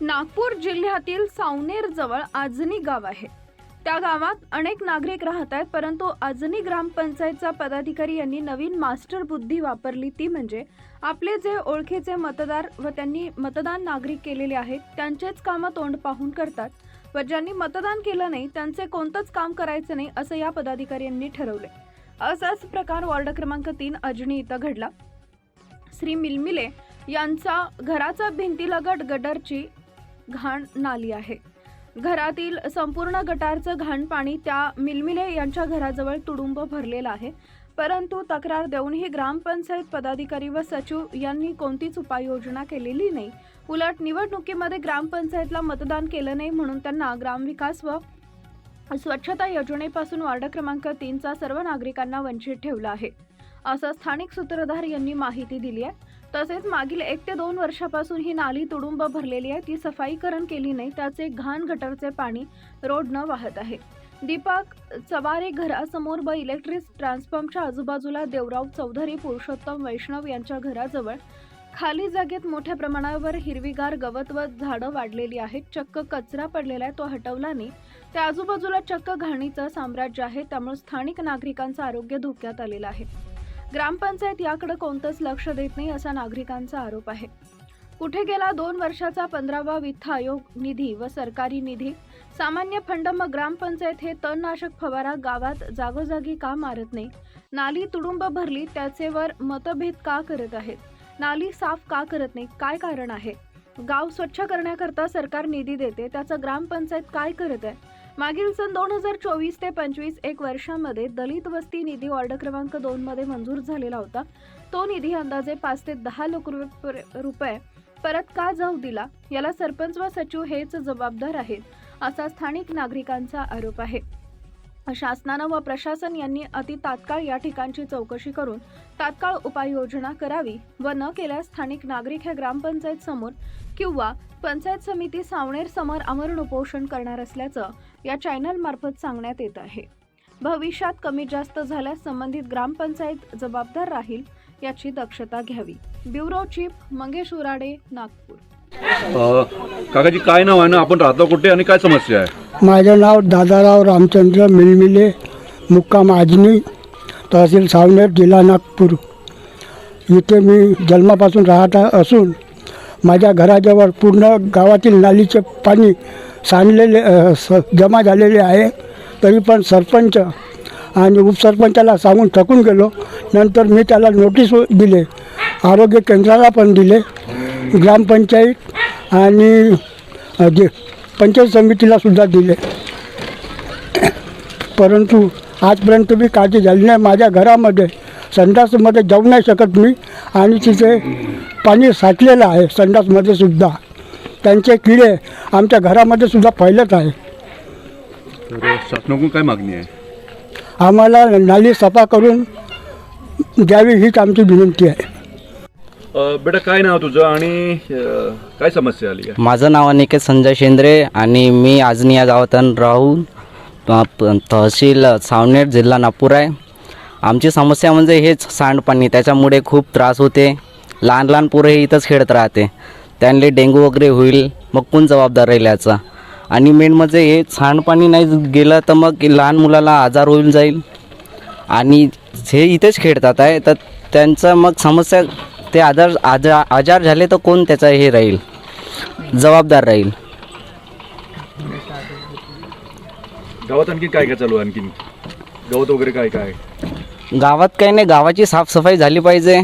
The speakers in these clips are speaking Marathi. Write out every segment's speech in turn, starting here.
नागपूर जिल्ह्यातील सावनेर जवळ आजनी गाव आहे. त्या गावात अनेक नागरिक राहत आहेत परंतु आजनी ग्रामपंचायतचा पदाधिकारी यांनी नवीन मास्टर बुद्धी वापरली ती म्हणजे आपले जे ओळखीचे मतदार व त्यांनी मतदान नागरिक केलेले आहेत त्यांचेच कामं तोंड पाहून करतात व ज्यांनी मतदान केलं नाही त्यांचे कोणतंच काम करायचं नाही असं या पदाधिकाऱ्यांनी ठरवले असाच प्रकार वॉर्ड क्रमांक तीन अजनी इथं घडला. श्री मिलमिले यांचा घराचा भिंतीलगट गडरची घाण नाली आहे. घरातील संपूर्ण गटारचं घाण पाणी त्या मिलमिले यांच्या घराजवळ तुडुंब भरलेलं आहे. परंतु तक्रार देऊनही ग्रामपंचायत पदाधिकारी व सचिव यांनी कोणतीच उपाययोजना केलेली नाही. उलट निवडणुकीमध्ये ग्रामपंचायतला मतदान केलं नाही म्हणून त्यांना ग्रामविकास व स्वच्छता योजनेपासून वार्ड क्रमांक तीनचा सर्व नागरिकांना वंचित ठेवलं आहे. असं स्थानिक सूत्रधार यांनी माहिती दिली आहे. तसेच मागील एक ते दोन वर्षापासून ही नाली तुडुंब भरलेली आहे. ती सफाईकरण केली नाही त्याचे घाण गटरचे पाणी रोडनं वाहत आहे. दीपक चवारे घरासमोर व इलेक्ट्रिक ट्रान्सफॉर्मच्या आजूबाजूला देवराव चौधरी पुरुषोत्तम वैष्णव यांच्या घराजवळ. खाली जागेत मोठ्या प्रमाणावर हिरवीगार गवत व झाडं वाढलेली आहेत. चक्क कचरा पडलेला आहे तो हटवला नाही. त्या आजूबाजूला चक्क घाणीचं साम्राज्य आहे त्यामुळे स्थानिक नागरिकांचं आरोग्य धोक्यात आलेलं आहे. ग्रामपंचायत याकडे कोणतंच लक्ष देत नाही असा नागरिकांचा आरोप आहे. कुठे गेला दोन वर्षाचा पंधरावा वित्त आयोग निधी व सरकारी निधी? सामान्य फंड मग ग्रामपंचायत हे तणनाशक फवारा गावात जागोजागी का मारत नाही? नाली तुडुंब भरली त्याचे वर मतभेद का करत आहेत? नाली साफ का करत नाही? काय कारण आहे? गाव स्वच्छ करण्याकरता सरकार निधी देते त्याचं ग्रामपंचायत काय करत आहे? मागील सन दोन हजार चोवीस ते पंचवीस एक वर्षामध्ये दलित वस्ती निधी वॉर्ड क्रमांक दोन मध्ये मंजूर झालेला होता. तो निधी अंदाजे पाच ते दहा लाख रुपये रुपये परत का जाऊ दिला? याला सरपंच व सचिव हेच जबाबदार आहेत असा स्थानिक नागरिकांचा आरोप आहे. शासनानं व प्रशासन यांनी अति तात्काळ या ठिकाणची चौकशी करून तात्काळ उपाययोजना करावी व न केल्यास स्थानिक नागरिक हे ग्रामपंचायत समोर किंवा पंचायत समिती सावणेर समोर आमरण उपोषण करणार असल्याचं या चॅनल मार्फत सांगण्यात येत आहे. भविष्यात कमी जास्त झाल्यास संबंधित ग्रामपंचायत जबाबदार राहील याची दक्षता घ्यावी. Bureau chief Mangesh Urade Nagpur. काकाजी काय नाव आहे ना? आपण राहतो कुठे आणि काय समस्या आहे? माझं नाव दादाराव रामचंद्र मिलमिले मुक्काम आजनी तहसील सावनेर जिल्हा नागपूर. इथे मी जन्मापासून राहत असून माझ्या घराजवळ पूर्ण गावातील नालीचे पाणी सांडलेले स जमा झालेले आहे. तरी पण सरपंच आणि उपसरपंचाला सांगून थकून गेलो. नंतर मी त्याला नोटीस दिले. आरोग्य केंद्राला पण दिले. ग्रामपंचायत आणि जे पंचायत समितीला सुद्धा दिले. परंतु आजपर्यंत मी काळजी झाली नाही. माझ्या घरामध्ये संडासमध्ये जाऊ नाही शकत मी. आणि तिथे पाणी साठलेलं आहे संडासमध्ये सुद्धा. त्यांचे किडे आमच्या घरामध्ये सुद्धा फैलत आहे. तर शासनाकडून काय मागणी आहे? आम्हाला नाली सफा करून द्यावी हीच आमची विनंती आहे. बेटा काय नाव तुझं आणि काय समस्या आली? आहे माझं नाव अनिकेत संजय शेंद्रे आणि मी आजनी या गावात राहून अ, प- तहसील सावनेर जिल्हा नागपूर आहे. आमची समस्या म्हणजे हेच सांडपाणी त्याच्यामुळे खूप त्रास होते. लहान लहान पोरं हे इथंच खेळत राहते. त्यांना डेंग्यू वगैरे होईल मग कोण जबाबदार राहील याचा? आणि मेन म्हणजे हे सांडपाणी नाही गेलं तर मग लहान मुलाला आजार होईल जाईल. आणि हे इथेच खेळतात आहे तर त्यांचं मग समस्या ते आजार आजार आजार झाले तर कोण त्याचा हे राहील? जबाबदार राहील. गावात आणखी काय काय चालू आहे आणखीन? गवत वगैरे काय काय? गावात काही नाही गावाची साफसफाई झाली पाहिजे.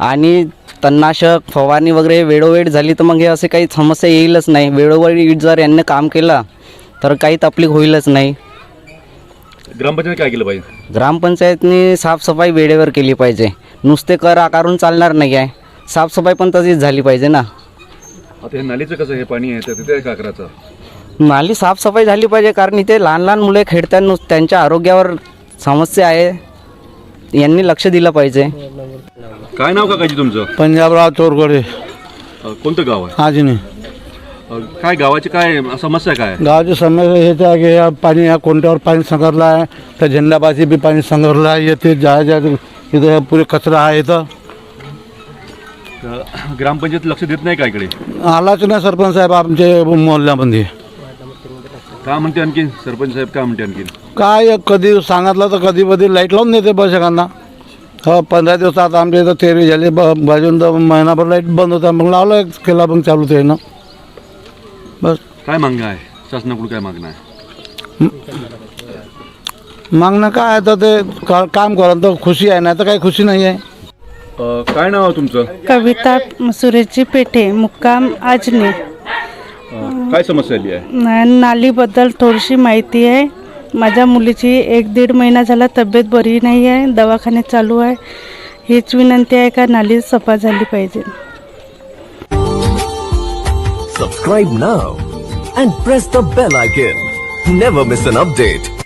आणि तणनाशक फवारणी वगैरे वेळोवेळ झाली तर मग हे असे काही समस्या येईलच नाही. वेळोवेळी जर यांनी काम केलं तर काही तकलीफ होईलच नाही. ग्रामपंचायत काय केलं पाहिजे? ग्रामपंचायतनी साफसफाई वेळेवर केली पाहिजे. नुसते कर आकारून चालणार नाही आहे. साफसफाई पण तशीच झाली पाहिजे ना. आता हे नालीचं कसं हे पाणी आहे? तिथे काय करायचं नाली साफसफाई झाली पाहिजे कारण इथे लहान लहान मुले खेळतात नुस त्यांच्या आरोग्यावर समस्या आहे. यांनी लक्ष दिलं पाहिजे. काय नाव काकाजी तुमचं? पंजाबराव तोरगडे अ, कोणतं गाव आहे? आजनी. अ, काय गावाची काय समस्या काय? आहे? गावाची समस्या हेच आहे की या पाणी या कोणत्यावर पाणी संगरलं आहे तर झेंडापाशी बी पाणी संगरलं आहे येते जायच्या इथं पुरे कचरा आहे इथं. तर ग्रामपंचायत लक्ष देत नाही का इकडे? आलाच नाही सरपंच साहेब आमचे मोहल्ल्यामध्ये. का म्हणते आणखीन? सरपंच साहेब का म्हणते आणखीन? काय कधी सांगितलं तर कधी कधी लाइट लावून देते बसकांना हो पंधरा दिवसात आमच्या इथं तेरी झाली. बाजून तर महिनाभर लाइट बंद होता. मग लावलं केला मग चालू ते ना. बस. काय मागणं आहे? शासनाकडून काय मागणं आहे? मागणं काय आहे तर ते का काम करा तर खुशी आहे नाही तर काही खुशी नाही आहे. अ, काय नाव आहे तुमचं? कविता सुरेशजी पेठे मुक्काम आजनी. अ, काय समस्या आली आहे? न- नालीबद्दल थोडीशी माहिती आहे. माझ्या मुलीची एक दीड महिना झाला तब्येत बरी नाही आहे दवाखान्यात चालू आहे. हीच विनंती आहे का नाली सफा झाली पाहिजे. Subscribe now and press the bell icon. Never miss an update.